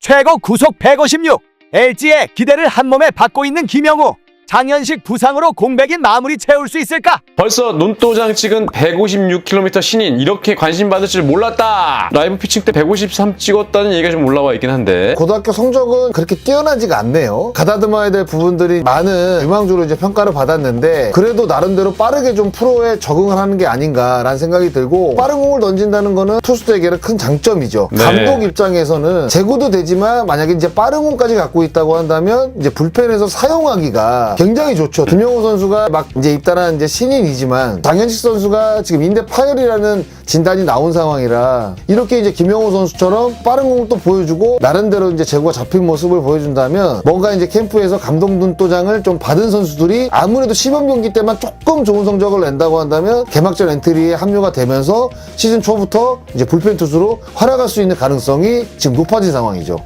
최고 구속 156. LG의 기대를 한 몸에 받고 있는 김영우. 장현식 부상으로 공백인 마무리 채울 수 있을까? 벌써 눈도장 찍은 156km 신인 이렇게 관심 받을 줄 몰랐다. 라이브 피칭 때 153 찍었다는 얘기가 좀 올라와 있긴 한데 고등학교 성적은 그렇게 뛰어나지가 않네요. 가다듬어야 될 부분들이 많은 유망주로 이제 평가를 받았는데 그래도 나름대로 빠르게 좀 프로에 적응을 하는 게 아닌가라는 생각이 들고 빠른 공을 던진다는 거는 투수들에게는 큰 장점이죠. 네. 감독 입장에서는 재고도 되지만 만약에 이제 빠른 공까지 갖고 있다고 한다면 이제 불펜에서 사용하기가 굉장히 좋죠. 김영호 선수가 막 이제 입단한 이제 신인이지만 장현식 선수가 지금 인대 파열이라는 진단이 나온 상황이라 이렇게 이제 김영호 선수처럼 빠른 공을 또 보여주고 나름대로 이제 제구가 잡힌 모습을 보여준다면 뭔가 이제 캠프에서 감독 눈도장을 좀 받은 선수들이 아무래도 시범 경기 때만 조금 좋은 성적을 낸다고 한다면 개막전 엔트리에 합류가 되면서 시즌 초부터 이제 불펜 투수로 활약할 수 있는 가능성이 지금 높아진 상황이죠.